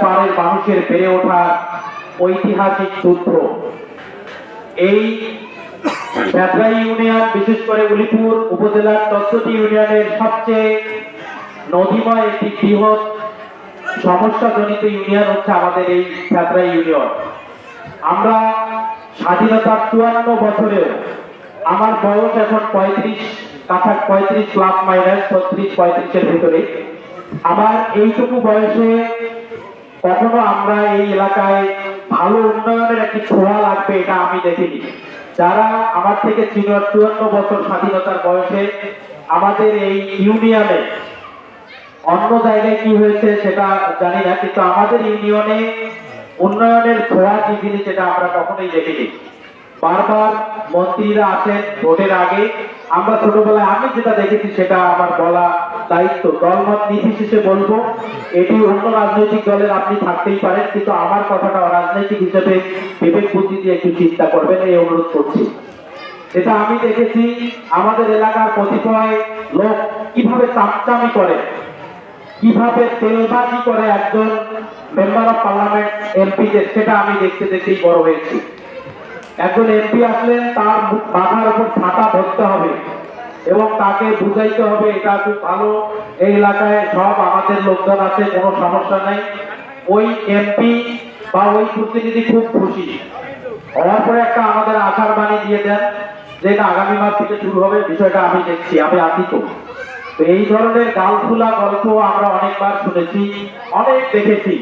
পাড়ের মানুষের বেড়ে ওঠার ঐতিহাসিক সূত্র এই ভেদরাই ইউনিয়ন, বিশেষ করে উলিপুর উপজেলার তত্ত্বটি ইউনিয়নের সবচেয়ে নদীময় একটি বৃহৎ ইউনিয়ন হচ্ছে আমাদের এই ইউনিয়ন। আমরা স্বাধীনতার চুয়ান্ন আমার বয়স এখন পঁয়ত্রিশ, কাছা পঁয়ত্রিশ প্লাস মাইনাস ছত্রিশ, পঁয়ত্রিশের ভিতরে। আমার এইটুকু বয়সে কখনো আমরা এই এলাকায় ভালো উন্নয়নের একটি ছোঁয়া লাগবে এটা আমি দেখিনি। যারা আমার থেকে সিনিয়র চুয়ান্ন বছর স্বাধীনতার বয়সে, আমাদের এই ইউনিয়নে অন্য জায়গায় কি হয়েছে সেটা জানি না, কিন্তু আমাদের ইউনিয়নে উন্নয়নের ছোঁয়া জিনিস সেটা আমরা কখনোই দেখিনি। বারবার মন্ত্রীরা আসেন ভোটের আগে। আমরা ছোটবেলায় আমি যেটা দেখেছি সেটা আমার বলা দায়িত্ব দলমত নির্বিশেষে বলব, এটি অন্য রাজনৈতিক দলের আপনি থাকতেই পারেন, কিন্তু আমার কথাটা রাজনৈতিক হিসেবে বিবেক বুদ্ধি দিয়ে একটু চিন্তা করবেন, এই অনুরোধ করছি। এটা আমি দেখেছি, আমাদের এলাকার কতিপয় লোক কীভাবে চামচামি করে, কীভাবে তেলবাজি করে একজন মেম্বার অফ পার্লামেন্ট এমপিদের সেটা আমি দেখতে দেখতেই বড় হয়েছি। একজন এমপি আসলেন তার মাথার উপর ছাতা ধরতে হবে। এবং তাকে বুঝাইতে হবে, এটা খুব ভালো। এই এলাকায় সব আমাদের লোকজন আছে, কোনো সমস্যা নাই। ওই এমপি বা ওই প্রতিনিধি খুব খুশি। হওয়ার পরে একটা আমাদের আশার বাণী দিয়ে দেন যে এটা আগামী মাস থেকে শুরু হবে, বিষয়টা আমি দেখছি, আমি আছি তো। তো এই ধরনের গালফুলা গল্প আমরা অনেকবার শুনেছি, অনেক দেখেছি।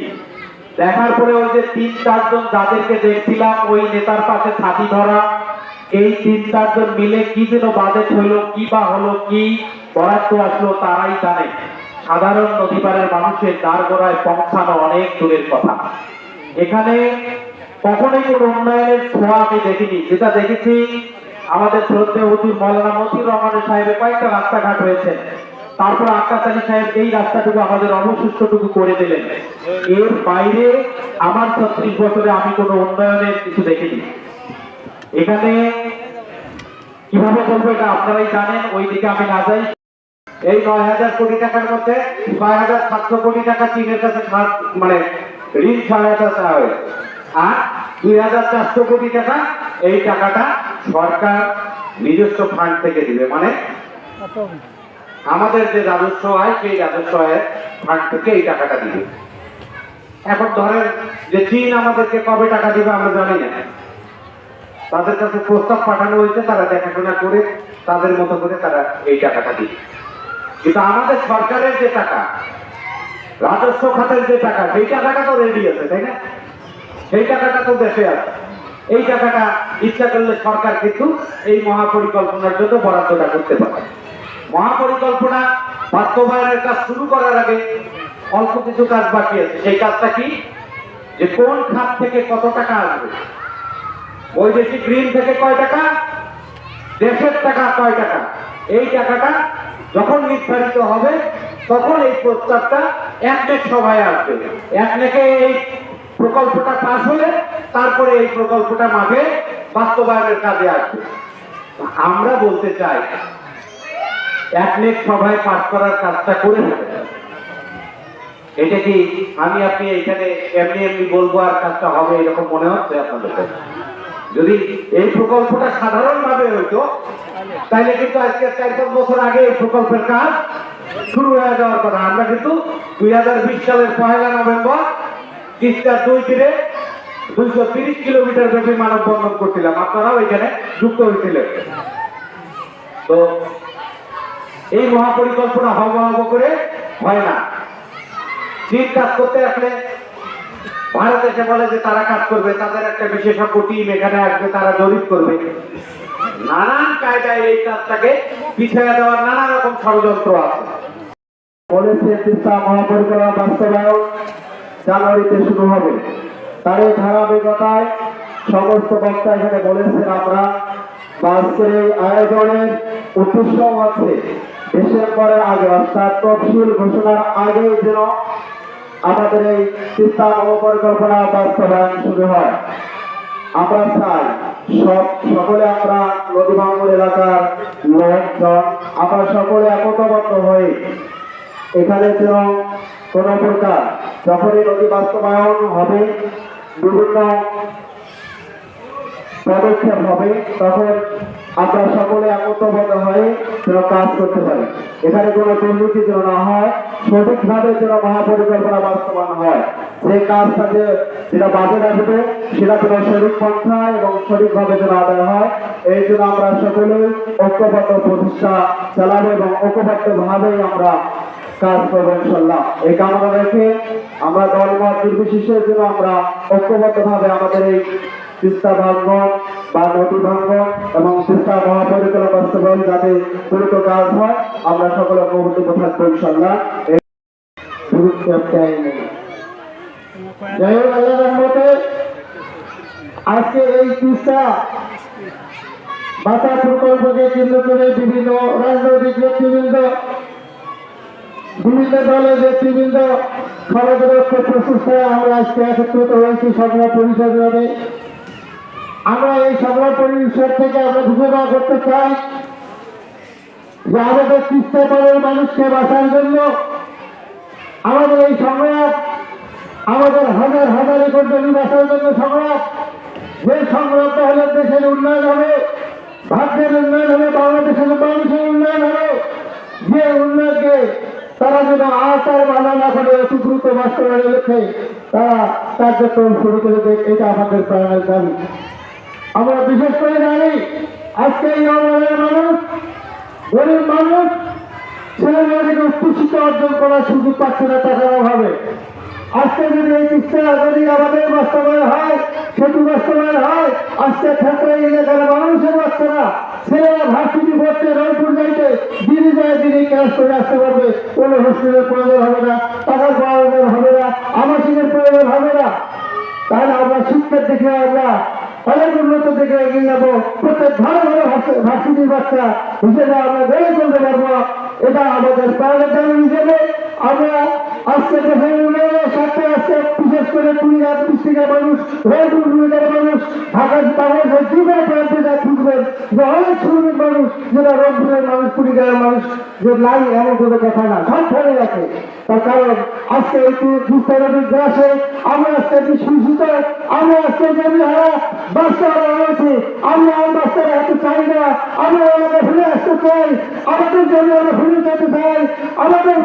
দেখার পরে ওই যে তিন চারজন যাদেরকে দেখছিলাম, ওই নেতার পাশে ছাতি ধরা এই তিন চারজন মিলে কি যেন বাজেট হইল কি বা হলো, কি বরাদ্দ আসলো তারাই জানে। সাধারণ নদীপাড়ের মানুষের দ্বার গোড়ায় পৌঁছানো অনেক দূরের কথা। এখানে কখনোই কোনো উন্নয়নের ছোঁয়া আমি দেখিনি। যেটা দেখেছি, আমাদের শ্রদ্ধেয় হুজুর মৌলানা মতিউর রহমানের সাহেবের কয়েকটা রাস্তাঘাট হয়েছে তারপর আকাশ আলী সাহেব এই রাস্তাটুকু আমাদের অবশিষ্টটুকু করে দিলেন। এর বাইরে আমার ছত্রিশ বছরে আমি কোনো উন্নয়নের কিছু দেখিনি। এখানে কীভাবে বলব এটা আপনারাই জানেন ওই দিকে আমি না যাই। এই নয় হাজার কোটি টাকার মধ্যে ছয় হাজার সাতশো কোটি টাকা চীনের কাছে মানে ঋণ সহায়তা চাওয়া হয়েছে। আর দুই হাজার চারশো কোটি টাকা এই টাকাটা সরকার নিজস্ব ফান্ড থেকে দিবে। মানে আমাদের যে রাজস্ব হয় সেই রাজস্ব আয়ের ফান্ড থেকে এই টাকাটা দিবে। এখন ধরেন যে চীন আমাদেরকে কবে টাকা দিবে আমরা জানি না। তাদের কাছে প্রস্তাব পাঠানো হয়েছে, তারা দেখাশোনা করে তাদের মতো করে তারা এই টাকাটা দিবে। কিন্তু আমাদের সরকারের যে টাকা, রাজস্ব খাতের যে টাকা, সেই টাকাটা তো রেডি আছে, তাই না? সেই টাকাটা তো দেশে আছে। এই টাকাটা ইচ্ছা করলে সরকার কিন্তু এই মহাপরিকল্পনার জন্য বরাদ্দটা করতে পারে। মহাপরিকল্পনা বাস্তবায়নের কাজ শুরু করার আগে অল্প কিছু কাজ বাকি আছে। সেই কাজটা কি? যে কোন খাত থেকে কত টাকা আসবে? বৈদেশিক ঋণ থেকে কয় টাকা? দেশের টাকা কয় টাকা? এই টাকাটা যখন নির্ধারিত হবে, তখন এই প্রস্তাবটা একনেক সভায় আসবে। একনেকে এই প্রকল্পটা পাশ হলে তারপরে এই প্রকল্পটা মাঠে বাস্তবায়নের কাজে আসবে। আমরা বলতে চাই, একনেক সভায় পাশ করার কাজটা করে এটা কি আমি আপনি এখানে এমনি এমনি বলব আর কাজটা হবে এরকম মনে হচ্ছে আপনাদের? যদি এই প্রকল্পটা সাধারণভাবে হইতো তাহলে কিন্তু আজকে চার পাঁচ বছর আগে এই প্রকল্পের কাজ শুরু হয়ে যাওয়ার কথা। আমরা কিন্তু দুই হাজার বিশ সালের পয়লা নভেম্বর তিস্তার দুই তীরে দুইশো তিরিশ কিলোমিটার ব্যাপী মানববন্ধন করছিলাম। আপনারাও এখানে যুক্ত হয়েছিলেন। তো এই মহাপরিকল্পনা হব হব করে হয় না। ঠিক কাজ করতে আসলে ভারত এসে বলে যে তারা কাজ করবে, তাদের একটা বিশেষজ্ঞ টিম এখানে আসবে, তারা জরিপ করবে। নানান কায়দায় এই কাজটাকে পিছিয়ে দেওয়ার নানা রকম ষড়যন্ত্র আছে। শুরু হবে। সমস্ত আয়োজনের আগে ঘোষণার আগে যেন আমাদের এই চিন্তা নবপরিকল্পনা বাস্তবায়ন শুরু হয়। আমরা চাই সব, সকলে আমরা নদী এলাকার লোকজন, আমরা সকলে একতাবদ্ধ হয়ে এখানে যেন কোনো প্রকার যখনই নদী বাস্তবায়ন হবে, বিভিন্ন পদক্ষেপ হবে, তখন আমরা সকলে একত্রবদ্ধ হয়ে যেন কাজ করতে পারি। এখানে কোনো দুর্নীতি যেন না হয়, সঠিকভাবে যেন মহাপরিকল্পনা বাস্তবায়ন হয়। সেই কাজটা যে যেটা বাজে রাখবে সেটা যেন সঠিক পন্থা এবং সঠিকভাবে যেন আদায় হয়। এই জন্য আমরা সকলে ঐক্যবদ্ধ প্রতিষ্ঠা চালাবো এবং ঐক্যবদ্ধ ভাবেই আমরা কাজ করব ইনশাল্লাহ এই কামনা রেখে আমরা দলমত নির্বিশেষের জন্য আমরা ঐক্যবদ্ধ ভাবে আমাদের এই তিস্তা ভাঙ্গন বা নদী ভাঙ্গন এবং তিস্তা মহাপরিকল্পনা বাস্তবায়ন যাতে দ্রুত কাজ হয়, আমরা সকলে আজকে এই তিস্তা বাতা প্রকল্পকে কেন্দ্র করে বিভিন্ন রাজনৈতিক নেতৃবৃন্দ, বিভিন্ন দলের নেতৃবৃন্দ, সমাজের আমরা আজকে একত্রিত হয়েছি সংগ্রাম পরিষদ আমরা এই সংগ্রাম পরিষদ থেকে আমরা ঘোষণা করতে চাই যে আমাদের তিস্তাপাড়ের মানুষকে বাঁচার জন্য আমাদের এই সংগ্রাম, আমাদের হাজার হাজার একর জমি বাঁচার জন্য সংগ্রাম, যে সংগ্রামটা হলে দেশের উন্নয়ন হবে ভাগ্যের উন্নয়ন হবে, বাংলাদেশের মানুষের উন্নয়ন হবে, যে উন্নয়নকে তারা যেন আচার মানা না করে অতি দ্রুত বাস্তবায়নের লক্ষ্যে তারা কার্যক্রম শুরু করে দেয়, এটা আমাদের প্রাণের দাবি। আমরা বিশেষ করে জানি, আজকে এই অঞ্চলের মানুষ, গরিব মানুষ ছেলে মেয়েদেরকে উচ্চশিত অর্জন করার সুযোগ পাচ্ছে না টাকার অভাবে। আজকে যদি এই চিকিৎসা যদি আমাদের বাস্তবায়ন হয়, সেতু বাস্তবায়ন হয়, আজকে ক্ষেত্রে এলাকার মানুষের বাচ্চারা ছেলেরা ভার্সিটি পড়তে রংপুর যাইতে দিনে যায় দিনে ক্লাস করে আসতে পারবে, কোনো হোস্টেলের প্রয়োজন হবে না টাকার প্রয়োজন হবে না, আবাসিকের প্রয়োজন হবে না। তাহলে আমরা শিক্ষার দিকে আমরা অনেক উন্নত দিকে এগিয়ে যাব। প্রত্যেক ভালো ভালো ভার্সিটির বাচ্চা হিসেবে আমরা গড়ে তুলতে পারব। এটা আমাদের প্রাণের হিসেবে আমরা আজকে স্বার্থে আজকে বিশেষ করে কুড়িঘাট ডিস্ট্রিক্টের মানুষ, রংপুর কুড়িঘাটের মানুষ ঢাকা বাংলাদেশের কোনো প্রান্তে যা খুঁজবেন যে অনেক শ্রমিক মানুষ যেটা রংপুরের মানুষ কুড়িঘাটের মানুষ, যে নাই এমন কোনো কথা না সবখানে আছে তার কারণ আজকে এই দুস্তারণের গ্রাসে আমরা আজকে বিস্মিত আমরা আজকে জমি হারা বাচ্চা রয়েছে। আমরা আর বাচ্চারা এত চাই না। আমরা আমাদের ফিরে আসতে চাই। আমাদের জন্য আমরা ফিরে যেতে চাই। আমাদের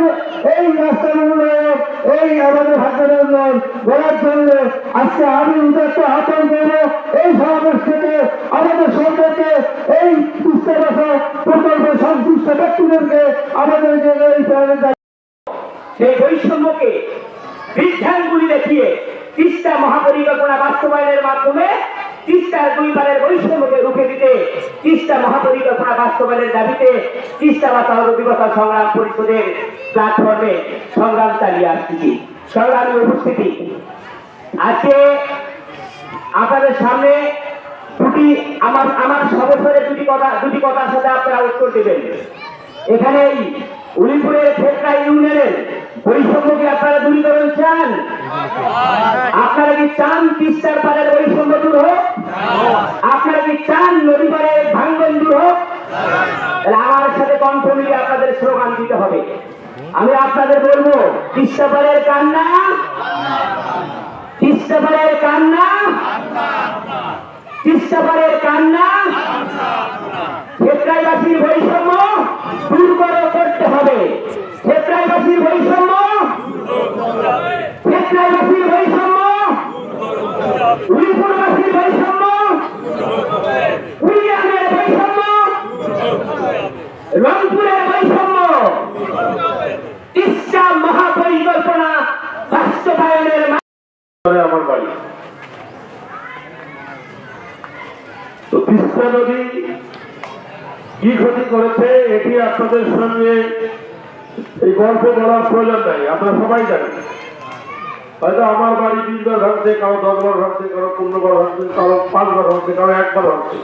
এই রাস্তার উন্নয়ন, এই আমাদের হাতের উন্নয়ন করার জন্য আজকে আমি উদ্দেশ্য আহ্বান করব। এই সমাবেশ থেকে আমাদের সরকারকে এই দুঃস্থ প্রকল্পে সংশ্লিষ্ট ব্যক্তিদেরকে আমাদের যে এই সেই বৈষম্যকে বিজ্ঞানগুলি দেখিয়ে তিস্তা মহাপরিকল্পনা বাস্তবায়নের মাধ্যমে তিস্তার দুইবারের বৈষম্যকে রুখে দিতে, তিস্তা মহাপরিকল্পনা বাস্তবায়নের দাবিতে তিস্তা বাঁচাও দিবসা সংগ্রাম পরিষদের প্ল্যাটফর্মে সংগ্রাম চালিয়ে আসছি। সংগ্রামী উপস্থিতি। আজকে আপনাদের সামনে দুটি আমার আমার সবসরের দুটি কথা, দুটি কথার সাথে আপনারা উত্তর দেবেন। এখানে উলিপুরের ফেকরা ইউনিয়নের বৈষম্যকে আপনারা দূরীকরণ চান? আপনারা কি চান তিস্তার পাড়ের বৈষম্য দূর হোক? আপনারা কি চান নদী পাড়ের ভাঙ্গন দূর হোক? আমার সাথে কণ্ঠ মিলিয়ে আপনাদের স্লোগান দিতে হবে। আমি আপনাদের বলব, তিস্তা পাড়ের কান্না? তিস্তা পাড়ের কান্না? তিস্তা পাড়ের কান্না? ক্ষেত্রাইবাসীর বৈষম্য দূর করে করতে হবে। ক্ষেত্রাইবাসীর বৈষম্য? ক্ষেত্রাইবাসীর বৈষম্য? আমার বাড়ি। তো কি ক্ষতি করেছে এটি আপনাদের সঙ্গে এই গল্প বলার প্রয়োজন নাই আমরা সবাই জানি হয়তো আমার বাড়ি বিশবার ভাঙছে, কারও দশবার ভাঙছে, কারও পনেরোবার ভাঙছে, কারও পাঁচবার ভাঙছে, কারও একবার ভাঙছে।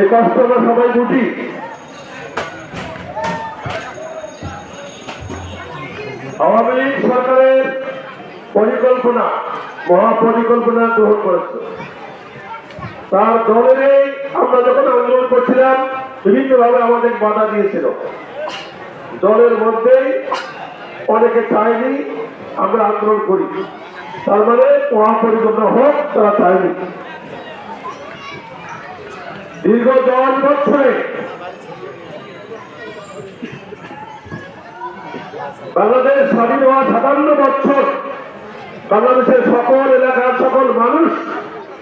এই কষ্ট আমরা সবাই বুঝি। আওয়ামী লীগ সরকারের পরিকল্পনা, মহাপরিকল্পনা গ্রহণ করেছে। তার দলেরই আমরা যখন আন্দোলন করছিলাম, বিভিন্নভাবে আমাদের বাধা দিয়েছিল। দলের মধ্যেই অনেকে চায়নি, আমরা আন্দোলন করি। তার মানে মহাপরিকল্পনা হোক, তারা চায়নি। দীর্ঘ দশ বছরে বাংলাদেশ স্বাধীন হওয়া সাতান্ন বছর, বাংলাদেশের সকল এলাকার সকল মানুষ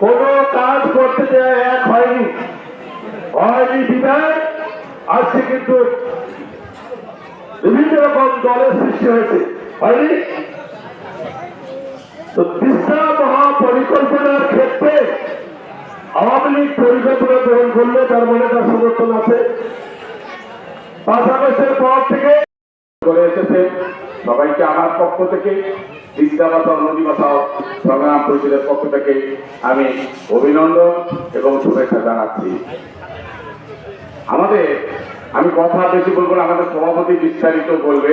কোন কাজ করতে এক হয়নি। হয়নি বিদায় আজকে কিন্তু বিভিন্ন রকম দলের সৃষ্টি হয়েছে। মহাপরিকল্পনার ক্ষেত্রে আওয়ামী লীগ পরিকল্পনা গ্রহণ করলে তার মানে তার সমর্থন আছে। পাঁচ পর থেকে করে এসেছে সবাইকে আমার পক্ষ থেকে সংগ্রাম পরিষদের পক্ষ থেকে আমি অভিনন্দন এবং শুভেচ্ছা জানাচ্ছি। আমাদের আমি কথা বেশি বলব না, আমাদের সভাপতি বিস্তারিত বলবে,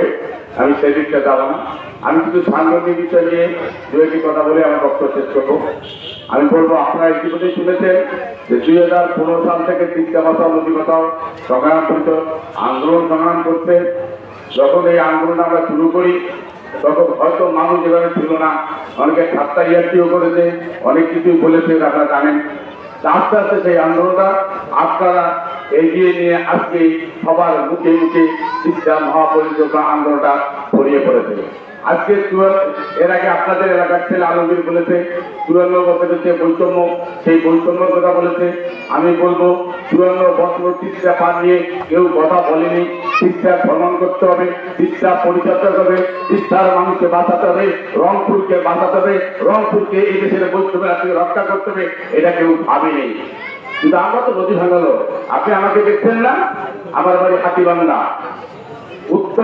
আমি সেদিকটা যাব না। আমি কিছু সাংগঠনিক বিষয় নিয়ে দু একটি কথা বলে আমার বক্তব্য শেষ করব। আমি বলব, আপনারা ইতিমধ্যেই শুনেছেন যে দুই হাজার পনেরো সাল থেকে বাঁচাও নদী বাঁচাও সংগ্রাম পরিষদ আন্দোলন সংগ্রাম করতে যখন এই আন্দোলন আমরা শুরু করি, তখন হয়তো মানুষ যেভাবে ছিল না। অনেকে ঠাট্টা ইয়ার্কিও করেছে, অনেক কিছু বলেছে, আপনারা জানেন। আস্তে আস্তে সেই আন্দোলনটা। আপনারা এগিয়ে নিয়ে আজকে সবার মুখে মুখে শিক্ষা মহাপরিকল্পনা আন্দোলনটা ছড়িয়ে পড়েছে। আজকে এর আগে আপনাদের এলাকার ছেলে আলমগীর বলেছে চুয়ান্ন বছরের যে বৈষম্য, সেই বৈষম্যের কথা বলেছে। আমি বলব চুয়ান্ন বছর শিক্ষা পান নিয়ে কেউ কথা বলেনি। শিক্ষা ভ্রমণ করতে হবে শিক্ষা পরিচর্যা করবে শিক্ষার মানুষকে বাঁচাতে হবে, রংপুরকে বাঁচাতে হবে, রংপুরকে এই দেশের বৈষম্যের থেকে রক্ষা করতে হবে, এটা কেউ ভাবেনি। কিন্তু আমরা তো নদী ভাঙালো। আপনি আমাকে দেখছেন না? আমার বাড়ি হাতিবান্ধা। উত্তর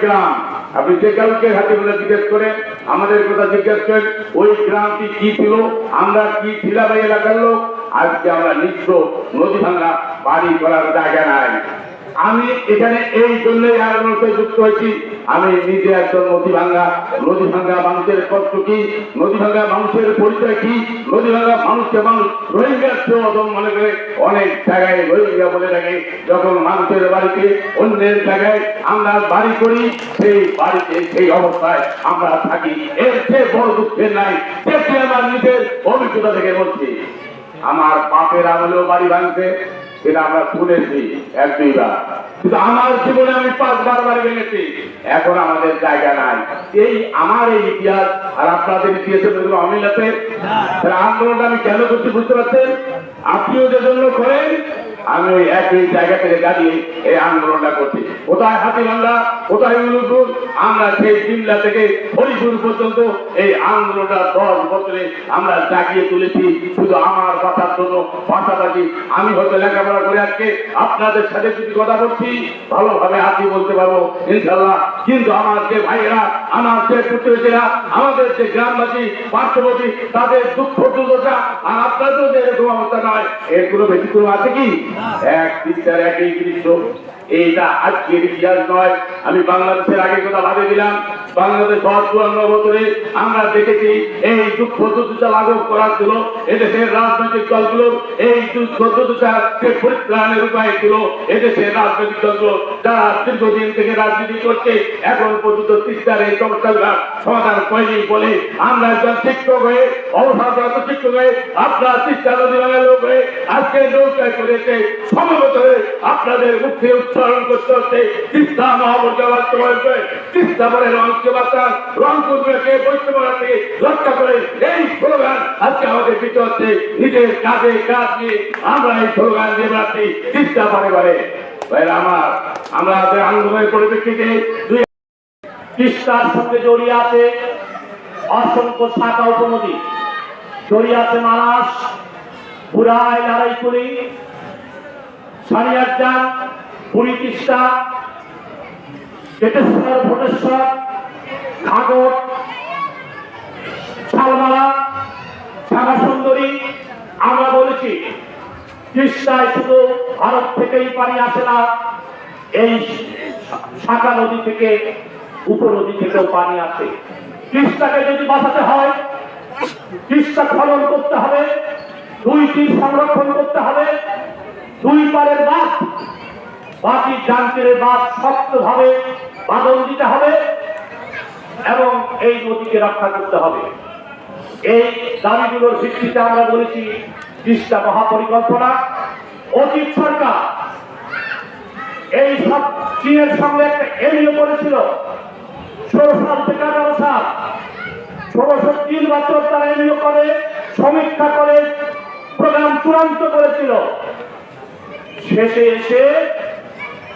গ্রাম। আপনি যে কাউকে হাতে বলে জিজ্ঞেস করেন আমাদের কথা জিজ্ঞেস করেন, ওই গ্রামটি কি ছিল? আমরা কি ছিলাম এই এলাকার লোক? আজকে আমরা নিত্য নদী ভাঙা বাড়ি করার জায়গা নাই। আমি এখানে এই জন্যই আন্দোলনতে যুক্ত হয়েছি আমি নিজে একজন নদী ভাঙ্গা নদী ভাঙ্গা মানুষের কষ্ট কি? নদী ভাঙ্গা মানুষের পরিচয় কি? নদী ভাঙ্গা মানুষকে মানুষ রোহিঙ্গা অদম মনে করে, অনেক জায়গায় রোহিঙ্গা বলে থাকে, যখন মানুষের বাড়িতে অন্যের জায়গায় আমরা বাড়ি করি, সেই বাড়িতে সেই অবস্থায় আমরা থাকি। এর চেয়ে বড় দুঃখের নাই, দেখি আমার নিজের অভিজ্ঞতা থেকে বলছি। আমার বাপের আমলেও বাড়ি ভাঙছে, সেটা আমরা শুনেছি এক দুইবার। আমার জীবনে আমি পাঁচবার বাড়ি ভেঙেছি এখন আমাদের জায়গা নাই। এই আমার এই ইতিহাস, আর আপনাদের ইতিহাসের মধ্যে অমিল আছে? আন্দোলনটা আমি কেন করছি বুঝতে পারছেন? আপনিও যে জন্য করেন আমি ওই একই জায়গা থেকে দাঁড়িয়ে এই আন্দোলনটা করছি। কোথায় হাতিবান্ধা কোথায় উলুপুর আমরা সেই জিল্লা থেকে হরিপুর পর্যন্ত এই আন্দোলনটা দশ বছরে আমরা জাগিয়ে তুলেছি। শুধু আমার কথার জন্য পাশাপাশি আমি হয়তো লেখাপড়া করে আজকে আপনাদের সাথে যদি কথা বলছি, ভালোভাবে আছি বলতে পারব ইনশাল্লাহ কিন্তু আমার যে ভাইয়েরা, আমার যে প্রতিবেশীরা, আমাদের যে গ্রামবাসী, পার্শ্ববর্তী, তাদের দুঃখ দুর্দশা আর আপনাদেরও যে এরকম অবস্থা নয়। এর কোনো ব্যতিক্রম আছে কি? এক তিনটার একই দৃশ্য এইটা আজকের ইতিহাস নয়। আমি বাংলাদেশের আগে কথা ভাবে দিলাম। বাংলাদেশ চুয়ান্ন বছরে আমরা দেখেছি, এই দুঃখ দুর্দশা লাঘব করার জন্য এদেশের রাজনৈতিক দলগুলো এই দুঃখ দুর্দশাকে পরিত্রাণের উপায় ছিল। এদেশের রাজনৈতিক দলগুলো যারা দীর্ঘদিন থেকে রাজনীতি করছে, এখন পর্যন্ত তিস্তার এই সমস্যাগুলো সমাধান করেনি বলে আমরা একজন শিক্ষক হয়ে, অবসরপ্রাপ্ত শিক্ষক হয়ে, আপনার তিস্তা নদী লোক হয়ে আজকে নৌকায় করেছে সমবেত হয়ে আপনাদের মুখে উচ্চারণ করতে হচ্ছে তিস্তা মহাবর্গা করে তিস্তা পরে রংকে বাঁচান রংপুরকে বৈষ্ণবরা রক্ষা করে এই স্লোগান আজকে আমাদের দিতে হচ্ছে। নিজের কাজে কাজ নিয়ে আমরা এই স্লোগান দিয়ে বেড়াচ্ছি। তিস্তা পরে পরে আমার, আমরা আন্দোলনের পরিপ্রেক্ষিতে তিস্তার সঙ্গে জড়িয়ে আছে অসংখ্য শাখা উপনদী। জড়িয়ে আছে মানাস বুড়াই লাড়াইকুড়ি সারিয়ারজান পুরী তিস্তা কেটেশ্বর ভোটেশ্বর ঘাগর শালমালা শ্যামা সুন্দরী আমরা বলেছি, কৃষ্ণায় শুধু ভারত থেকেই পানি আসে না, এই শাখা নদী থেকে উপনদী থেকেও পানি আসে। কৃষ্ণাকে যদি বাঁচাতে হয়, কৃষ্ণা খনন করতে হবে দুই তীর সংরক্ষণ করতে হবে, দুই পারের বাঁধ বাকি জানকের বাঁধ শক্তভাবে বাদল দিতে হবে এবং এই নদীকে রক্ষা করতে হবে। এই দাবিগুলোর ভিত্তিতে আমরা বলেছি তিস্তা মহাপরিকল্পনা, অতীত সরকার এই সব চীনের সঙ্গে একটা আঠারো সাল ষোলোশো তিন বছর তারা এমনিও করে, সমীক্ষা করে, প্রোগ্রাম চূড়ান্ত করেছিল। শেষে এসে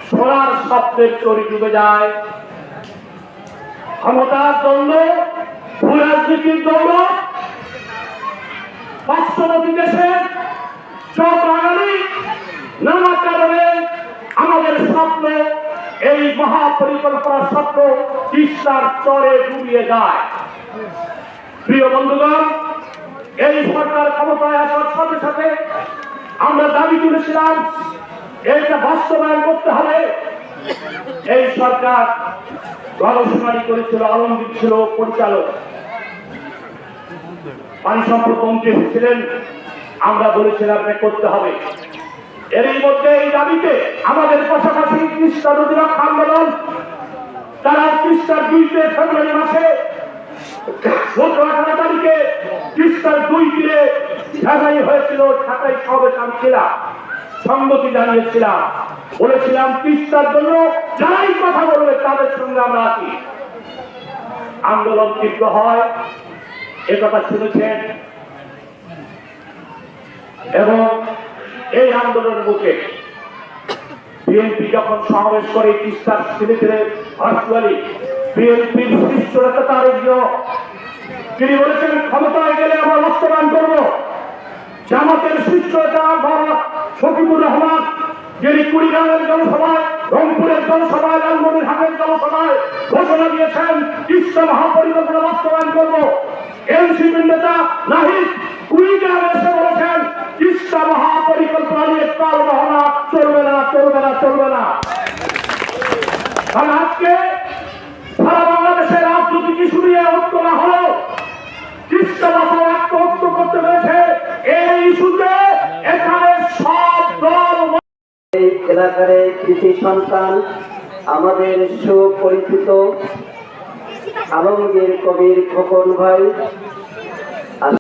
সোনার শব্দের চরি ডুবে যায়। ক্ষমতার জন্য রাজনীতির দৌড় পার্শ্ববর্তী দেশে চোখ লাগালি নানা কারণে আমাদের স্বপ্ন, এই মহাপরিকল্পনার স্বপ্ন কৃষ্ণার চরে ডুবিয়ে যায়। প্রিয় বন্ধুগণ, এই সরকার ক্ষমতায় আসার সাথে সাথে আমরা দাবি তুলেছিলাম এইটা বাস্তবায়ন করতে হবে। এই সরকার গণশুনানি করেছিল, আলমগীর ছিল পরিচালক। পানি সম্পদ মন্ত্রী ছিলেন আমরা বলেছিলাম এটা করতে হবে। এরই মধ্যে এই দাবিতে আমাদের পাশাপাশি কৃষ্ণা নদী আন্দোলন, তারা কৃষ্ণার দুইতে ফেব্রুয়ারি মাসে সতেরো আঠারো তারিখে কৃষ্ণার দুই তীরে ঢাকাই হয়েছিল ঢাকাই সমাবেশ আমি ছিলাম সংগতি জানিয়েছিলাম। বলেছিলাম তিস্তার জন্য যারাই কথা বলবে তাদের সঙ্গে আমরা আছি। আন্দোলন তীব্র হয়, এ কথা শুনেছেন। এবং এই আন্দোলনের মুখে বিএনপি যখন সমাবেশ করে তিস্তার সিলেটের ভার্চুয়ালি, বিএনপির শীর্ষ নেতা জিয়া তিনি বলেছেন, ক্ষমতায় গেলে আমরা বাস্তবায়ন করব। জামাতের শীর্ষ নেতা শফিকুর রহমান, যিনি কুড়িগ্রামের জনসভায়, রংপুরের জনসভায় লালমনির হাটের জনসভায় ঘোষণা দিয়েছেন তিস্তা মহাপরিকল্পনা বাস্তবায়ন করব। এনসিপির নেতা নাহিদ কুড়িগ্রামে এসে বলেছেন তিস্তা মহাপরিকল্পনা নিয়ে কাল বহনা চলবে না চলবে না চলবে না। আজকে সারা বাংলাদেশের ইস্যু নিয়ে ঐক্য না তিস্তা বাসায় আত্মহত্য করতে হয়েছে। এই ইস্যুতে এখানে এলাকার কৃষি সন্তান আমাদের সুপরিচিত আলমগীর কবির খোকন ভাই